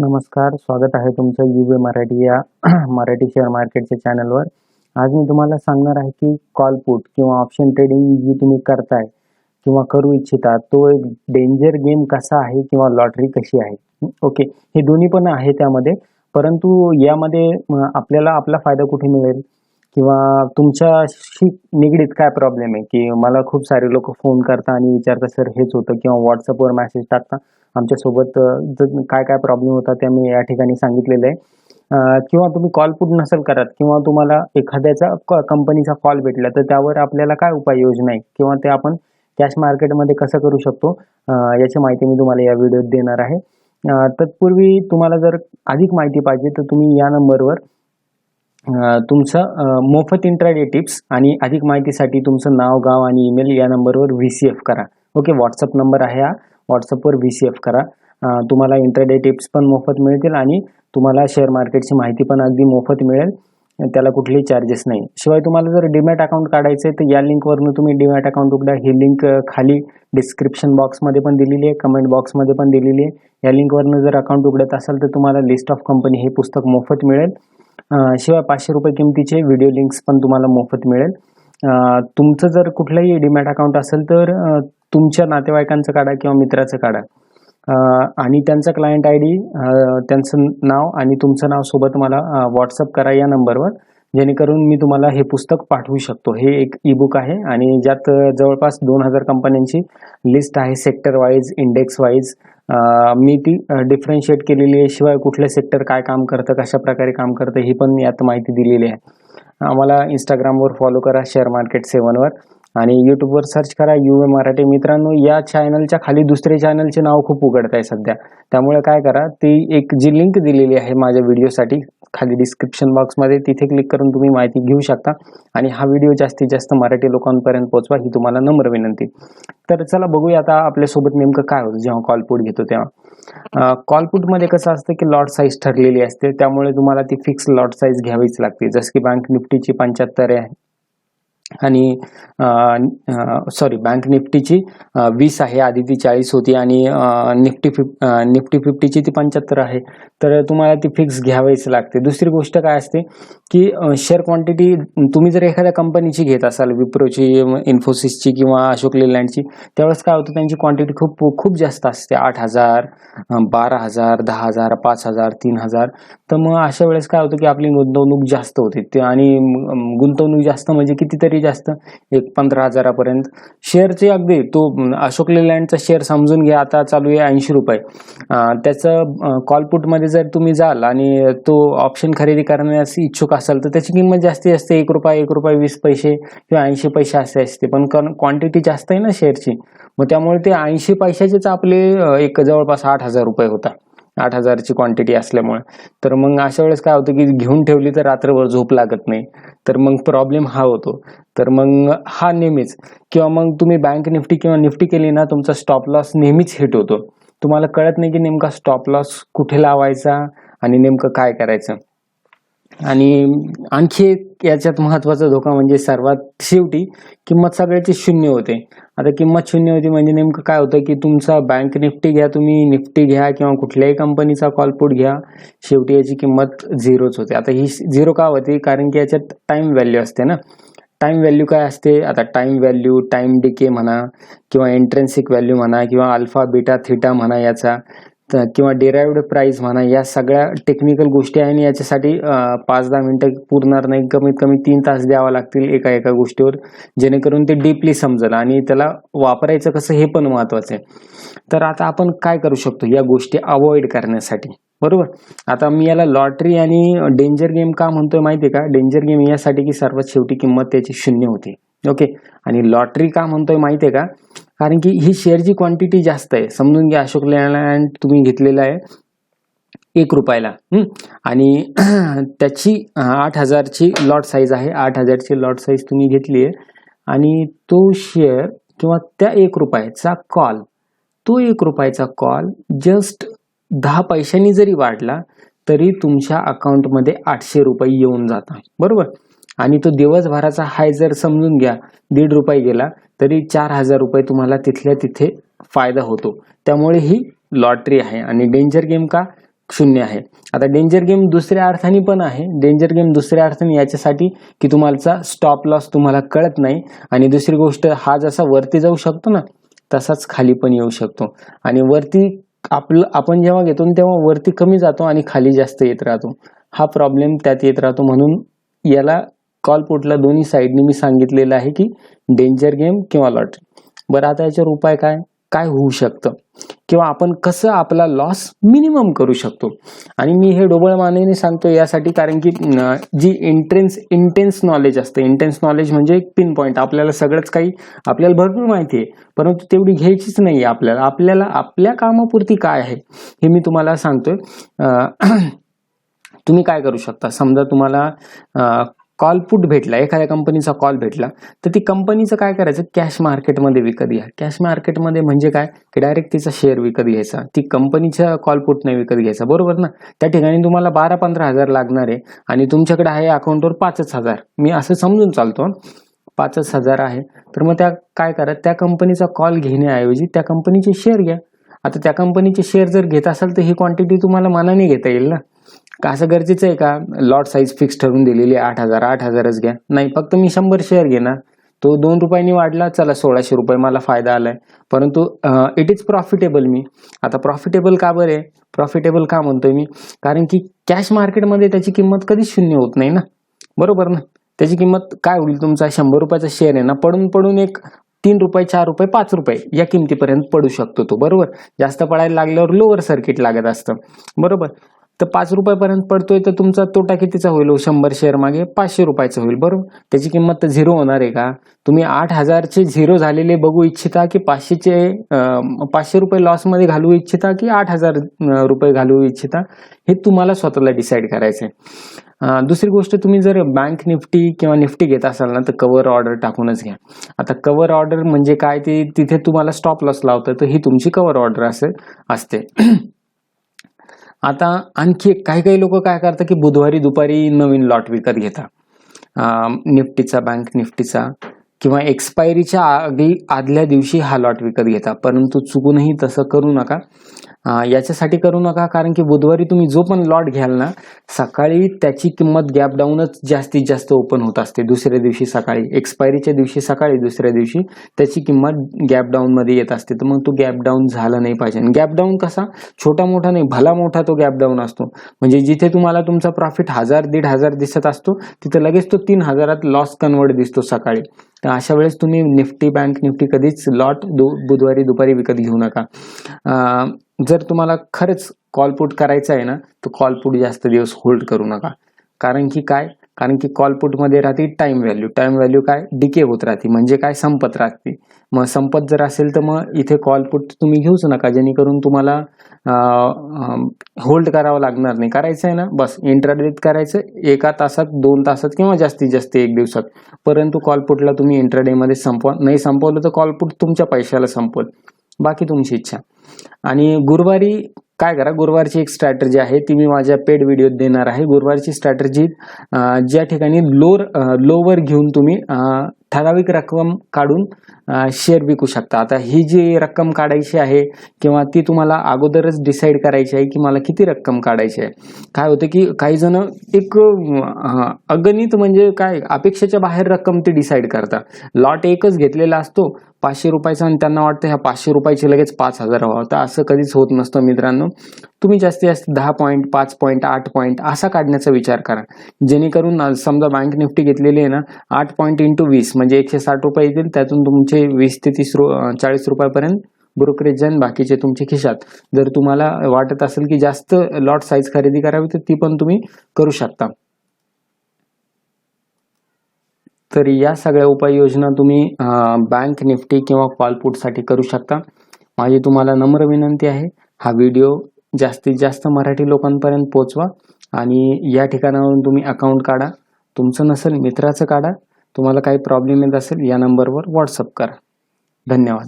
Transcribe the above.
नमस्कार स्वागत आहे तुमचं यू मराठी या मराठी शेअर मार्केटच्या चॅनलवर. आज मी तुम्हाला सांगणार आहे की कॉलपूट किंवा ऑप्शन ट्रेडिंग जी तुम्ही करताय किंवा करू इच्छिता तो एक डेंजर गेम कसा आहे किंवा लॉटरी कशी आहे. ओके हे दोन्ही पण आहे त्यामध्ये. परंतु यामध्ये आपल्याला आपला फायदा कुठे मिळेल? किंवा तुमच्याशी निगडीत काय प्रॉब्लेम आहे? की मला खूप सारे लोक फोन करता आणि विचारतात सर हेच होतं. किंवा व्हॉट्सअपवर मेसेज टाकता. आमच्यासोबत काय काय प्रॉब्लेम होता ते मी या ठिकाणी सांगितलेलं आहे. किंवा तुम्ही कॉल पूर्ण नसेल करत किंवा तुम्हाला एखाद्याचा कंपनीचा कॉल भेटला तर त्यावर आपल्याला काय उपाययोजना आहे? किंवा ते आपण कॅश मार्केटमध्ये कसं करू शकतो? याची माहिती मी तुम्हाला या व्हिडिओत देणार आहे. तत्पूर्वी तुम्हाला जर अधिक माहिती पाहिजे तर तुम्ही या नंबरवर तुमचं मोफत इंट्राडे टिप्स आणि अधिक माहितीसाठी तुमचं नाव गाव आणि ईमेल या नंबरवर व्ही सी एफ करा. ओके व्हॉट्सअप नंबर आहे हा. व्हॉट्सअपवर व्ही सी एफ करा. तुम्हाला इंटरडे टिप्स पण मोफत मिळतील आणि तुम्हाला शेअर मार्केटची माहिती पण अगदी मोफत मिळेल. त्याला कुठलेही चार्जेस नाही. शिवाय तुम्हाला जर डीमॅट अकाउंट काढायचं आहे तर या लिंकवरनं तुम्ही डीमॅट अकाउंट उघडा. ही लिंक खाली डिस्क्रिप्शन बॉक्समध्ये पण दिलेली आहे कमेंट बॉक्समध्ये पण दिलेली आहे. या लिंकवरनं जर अकाउंट उघडत असाल तर तुम्हाला लिस्ट ऑफ कंपनी हे पुस्तक मोफत मिळेल. शिवाय पाचशे रुपये किमतीचे व्हिडिओ लिंक्स पण तुम्हाला मोफत मिळेल. तुमचं जर कुठलंही डीमॅट अकाउंट असेल तर तुमच्या नातेवाईकांचं काढा किंवा मित्राचं काढा. आणि त्यांचा क्लायंट आय डी त्यांचं नाव आणि तुमचं नाव सोबत मला व्हॉट्सअप करा या नंबरवर. जेणेकरून मी तुम्हाला हे पुस्तक पाठवू शकतो. हे एक ई बुक आहे आणि ज्यात जवळपास दोन हजार कंपन्यांची लिस्ट आहे सेक्टर वाईज इंडेक्स वाईज मी ती डिफरन्शिएट केलेली आहे. शिवाय कुठलं सेक्टर काय काम करतं कशा प्रकारे काम करतं ही पण यात माहिती दिलेली आहे. आम्हाला इंस्टाग्रामवर फॉलो करा शेअर मार्केट सेवनवर आणि यूट्यूबवर सर्च करा यू ए मराठी. मित्रांनो या चॅनलच्या खाली दुसरे चॅनलचे नाव खूप उघडत आहे सध्या. त्यामुळे काय करा ती एक जी लिंक दिलेली आहे माझ्या व्हिडिओसाठी खाली डिस्क्रिप्शन बॉक्समध्ये तिथे क्लिक करून तुम्ही माहिती घेऊ शकता. आणि हा व्हिडिओ जास्तीत जास्त मराठी लोकांपर्यंत पोहोचवा ही तुम्हाला नम्र विनंती. तर चला बघूया आता आपल्यासोबत नेमकं काय होतं जेव्हा कॉलपूट घेतो तेव्हा. कॉलपूटमध्ये कसं असतं की लॉट साईज ठरलेली असते त्यामुळे तुम्हाला ती फिक्स लॉट साईज घ्यावीच लागते. जसं की बँक निफ्टीची पंच्याहत्तर आहे आणि सॉरी बँक निफ्टीची वीस आहे आधी ती चाळीस होती आणि निफ्टी फिफ निफ्टी फिफ्टीची ती पंच्याहत्तर आहे. तर तुम्हाला ती फिक्स घ्यावीच लागते. दुसरी गोष्ट काय असते की शेअर क्वांटिटी तुम्ही जर एखाद्या कंपनीची घेत असाल विप्रोची इन्फोसिसची किंवा अशोक लेलँडची त्यावेळेस काय होतं त्यांची क्वांटिटी खूप खूप जास्त असते. आठ हजार बारा हजार दहा हजार पाच हजार तीन हजार. तर मग अशा वेळेस काय होतं की आपली गुंतवणूक जास्त होते. ते आणि गुंतवणूक जास्त म्हणजे कितीतरी जास्त एक पंधरा हजारापर्यंत. शेअरचे अगदी तो अशोक लेलँडचा शेअर समजून घ्या आता चालू आहे ऐंशी रुपये. त्याचं कॉलपुटमध्ये जर तुम्ही जाल आणि तो ऑप्शन खरेदी करण्यास इच्छुक असाल तर त्याची किंमत जास्तीत जास्त एक रुपया एक रुपये वीस पैसे किंवा ऐंशी पैसे असे असते. पण क्वांटिटी जास्त आहे ना शेअरची मग त्यामुळे ते ऐंशी पैशाचेच आपले एक जवळपास आठ हजार रुपये होता. आठ हजारची क्वांटिटी असल्यामुळे. तर मग अशा वेळेस काय होतं की घेऊन ठेवली तर रात्रभर झोप लागत नाही. तर मग प्रॉब्लेम हा होतो. तर मग हा नेहमीच. किंवा मग तुम्ही बँक निफ्टी किंवा निफ्टी केली ना तुमचा स्टॉप लॉस नेहमीच हिट होतो. तुम्हाला कळत नाही की नेमका स्टॉप लॉस कुठे लावायचा आणि नेमकं काय करायचं. आणि आणखी एक याच्यात महत्त्वाचा धोका म्हणजे सर्वात शेवटी किंमत सगळ्याची शून्य होते. आता किंमत शून्य होती म्हणजे नेमकं काय होतं की तुमचा बँक निफ्टी घ्या तुम्ही निफ्टी घ्या किंवा कुठल्याही कंपनीचा कॉलपुट घ्या शेवटी याची किंमत झिरोच होते. आता ही झिरो का होते? कारण की याच्यात टाइम व्हॅल्यू असते ना. टाइम व्हॅल्यू काय असते? आता टाइम व्हॅल्यू टाइम डिके म्हणा किंवा एंट्रेन्सिक व्हॅल्यू म्हणा किंवा अल्फा बीटा थिटा म्हणा याचा. किंवा डिराइव्ड प्राइस म्हणा या सगळ्या टेक्निकल गोष्टी आहे आणि याच्यासाठी पाच दहा मिनिटं पुरणार नाही कमीत कमी तीन तास द्यावा लागतील एका एका गोष्टीवर जेणेकरून ते डीपली समजेल आणि त्याला वापरायचं कसं हे पण महत्वाचं आहे. तर आता आपण काय करू शकतो या गोष्टी अवॉइड करण्यासाठी? बरोबर? आता मी याला लॉटरी आणि डेंजर गेम का म्हणतोय माहिती आहे का? डेंजर गेम यासाठी की सर्वात शेवटी किंमत त्याची शून्य होती. ओके आणि लॉटरी का म्हणतोय माहिती आहे का? कारण की ही शेअरची क्वांटिटी जास्त आहे. समजून घ्या अशोक लेलँड तुम्ही घेतलेला आहे एक रुपयाला. आणि त्याची आठ हजारची लॉट साईज आहे. आठ हजारची लॉट साईज तुम्ही घेतली आहे. आणि तो शेअर किंवा त्या एक रुपयाचा कॉल तो एक रुपयाचा कॉल जस्ट दहा पैशांनी जरी वाढला तरी तुमच्या अकाउंटमध्ये आठशे रुपये येऊन जातात. बरोबर? आणि तो दिवसभराचा हाय जर समजून घ्या दीड रुपये गेला तरी चार हजार रुपये तुम्हाला तिथल्या तिथे फायदा होतो. त्यामुळे ही लॉटरी आहे आणि डेंजर गेम का? शून्य आहे. आता डेंजर गेम दुसऱ्या अर्थाने पण आहे. डेंजर गेम दुसऱ्या अर्थाने याच्यासाठी की तुम्हाला स्टॉप लॉस तुम्हाला कळत नाही. आणि दुसरी गोष्ट हा जसा वरती जाऊ शकतो ना तसाच खाली पण येऊ शकतो. आणि वरती आपलं आपण जेव्हा घेतो तेव्हा वरती कमी जातो आणि खाली जास्त येत राहतो. हा प्रॉब्लेम त्यात येत राहतो म्हणून याला कॉलपुटला दोन्ही साईडनी मी सांगितलेलं आहे की डेंजर गेम किंवा लॉटरी बरं आता याच्यावर उपाय काय? काय होऊ शकतं? किंवा आपण कसं आपला लॉस मिनिमम करू शकतो? आणि मी हे डोबळ मानेने सांगतो यासाठी कारण की जी इंट्रेन्स इंटेन्स नॉलेज असतं इंटेन्स नॉलेज म्हणजे एक पिन पॉईंट आपल्याला सगळंच काही आपल्याला भरपूर माहिती आहे परंतु तेवढी घ्यायचीच नाही आपल्याला. आपल्याला आपल्या कामापुरती काय आहे हे मी तुम्हाला सांगतोय. तुम्ही काय करू शकता? समजा तुम्हाला कॉल पुट भेटला एखाद्या कंपनीचा कॉल भेटला तर ती कंपनीचं काय करायचं? कॅश मार्केटमध्ये विकत घ्या. कॅश मार्केटमध्ये म्हणजे काय? की डायरेक्ट तिचा शेअर विकत घ्यायचा. ती कंपनीच्या कॉलपुट नाही विकत घ्यायचा. बरोबर ना? त्या ठिकाणी तुम्हाला बारा पंधरा हजार लागणार आहे आणि तुमच्याकडे आहे अकाउंटवर पाचच हजार. मी असं समजून चालतो. पाचच हजार आहे. तर मग त्या काय करा? त्या कंपनीचा कॉल घेण्याऐवजी त्या कंपनीचे शेअर घ्या. आता त्या कंपनीचे शेअर जर घेत असाल तर ही क्वांटिटी तुम्हाला मनाने घेता येईल ना? का असं गरजेचं आहे का? लॉट साईज फिक्स ठरवून दिलेली आठ हजार आठ हजारच घ्या. नाही फक्त मी शंभर शेअर घेणार. तो दोन रुपयांनी वाढला चला सोळाशे रुपये मला फायदा आलाय. परंतु इट इज प्रॉफिटेबल मी. आता प्रॉफिटेबल का बरं आहे? प्रॉफिटेबल का म्हणतोय मी? कारण की कॅश मार्केटमध्ये त्याची किंमत कधीच शून्य होत नाही ना? बरोबर ना? त्याची किंमत काय होईल तुमचा? शंभर रुपयाचा शेअर आहे ना? पडून पडून एक तीन रुपये चार रुपये पाच रुपये या किमतीपर्यंत पडू शकतो तो. बरोबर? जास्त पडायला लागल्यावर लोअर सर्किट लागत असतं. बरोबर? तर पाच रुपयापर्यंत पडतोय तर तुमचा तोटा कितीचा होईल हो? शंभर शेअर मागे पाचशे रुपयाचा होईल बरोबर? त्याची किंमत तर झिरो होणार आहे का? तुम्ही आठ हजारचे झिरो झालेले बघू इच्छिता की पाचशेचे पाचशे रुपये लॉसमध्ये घालवू इच्छिता की आठ हजार रुपये घालवू इच्छिता? हे तुम्हाला स्वतःला डिसाईड करायचं आहे दुसरी गोष्ट तुम्ही जर बँक निफ्टी किंवा निफ्टी घेत असाल ना तर कवर ऑर्डर टाकूनच घ्या. आता कवर ऑर्डर म्हणजे काय? ते तिथे तुम्हाला स्टॉप लॉस लावतं तर ही तुमची कवर ऑर्डर असे असते. आता आणखी काही काही लोक काय करतात की बुधवारी दुपारी नवीन लॉट विकत घेतात. निफ्टीचा बँक निफ्टीचा. किंवा एक्सपायरीच्या आधी आदल्या दिवशी हा लॉट विकत घेता. परंतु चुकूनही तसं करू नका. याच्यासाठी करू नका कारण की बुधवारी तुम्ही जो पण लॉट घ्याल ना सकाळी त्याची किंमत गॅप डाऊनच जास्तीत जास्त ओपन होत असते. दुसऱ्या दिवशी सकाळी एक्सपायरीच्या दिवशी सकाळी दुसऱ्या दिवशी त्याची किंमत गॅप डाऊन मध्ये येत असते. तर मग तो गॅप डाऊन झाला नाही पाहिजे. गॅप डाऊन कसा? छोटा मोठा नाही भला मोठा तो गॅप डाऊन असतो. म्हणजे जिथे तुम्हाला तुमचा प्रॉफिट हजार दीड हजार दिसत असतो तिथे लगेच तो तीन हजारात लॉस कन्वर्ट दिसतो सकाळी. तर अशा वेळेस तुम्ही निफ्टी बँक निफ्टी कधीच लॉट दु बुधवारी दुपारी विकत घेऊ नका. जर तुम्हाला खरंच कॉल पुट करायचं आहे ना तर कॉल पुट जास्त दिवस होल्ड करू नका. कारण की काय? कारण की कॉलपुटमध्ये राहते टाइम व्हॅल्यू टाइम व्हॅल्यू काय? डिके होत राहते. म्हणजे काय? संपत राहते. मग संपत जर असेल तर मग इथे कॉलपुट तुम्ही घेऊच नका. जेणेकरून तुम्हाला होल्ड करावं लागणार नाही. करायचं आहे ना? बस. इंट्राडेत करायचं. एका तासात दोन तासात किंवा जास्तीत जास्त एक दिवसात. परंतु कॉलपुटला तुम्ही इंट्राडेमध्ये संपवा. नाही संपवलं तर कॉलपुट तुमच्या पैशाला संपवल बाकी तुमची इच्छा. आणि गुरुवारी काय करा? गुरुवारची एक स्ट्रॅटर्जी आहे. ती मी माझ्या पेड व्हिडिओत देणार आहे. गुरुवारची स्ट्रॅटर्जी ज्या ठिकाणी लोअर लोवर घेऊन तुम्ही ठराविक रक्कम काढून शेअर विकू शकता. आता ही जी रक्कम काढायची आहे किंवा ती तुम्हाला अगोदरच डिसाईड करायची आहे की मला किती रक्कम काढायची आहे. काय होतं की काही जण एक अगणित म्हणजे काय अपेक्षेच्या बाहेर रक्कम ते डिसाईड करतात. लॉट एकच घेतलेला असतो पाचशे रुपयाचा आणि त्यांना वाटतं ह्या पाचशे रुपयाचे लगेच पाच हजार व्हावं. तर असं कधीच होत नसतं मित्रांनो. तुम्ही जास्तीत जास्त दहा पॉईंट पाच पॉईंट आठ पॉईंट असा काढण्याचा विचार करा. जेणेकरून समजा बँक निफ्टी घेतलेली आहे ना आठ पॉईंट इंटू वीस. म्हणजे एकशे साठ रुपये येतील त्यातून तुमचे वीस ते तीस रु चाळीस रुपयापर्यंत ब्रोकरेज जाईन बाकीचे तुमचे खिशात. जर तुम्हाला वाटत असेल की जास्त लॉट साईज खरेदी करावी तर ती पण तुम्ही करू शकता. तर या सगळ्या उपाययोजना तुम्ही बँक निफ्टी किंवा कॉलपुटसाठी करू शकता. माझी तुम्हाला नम्र विनंती आहे हा व्हिडिओ जास्तीत जास्त मराठी लोकांपर्यंत पोचवा आणि या ठिकाणावरून तुम्ही अकाउंट काढा. तुमचं नसेल मित्राचं काढा. तुम्हाला काही प्रॉब्लेम येत असेल या नंबरवर व्हॉट्सअप करा. धन्यवाद.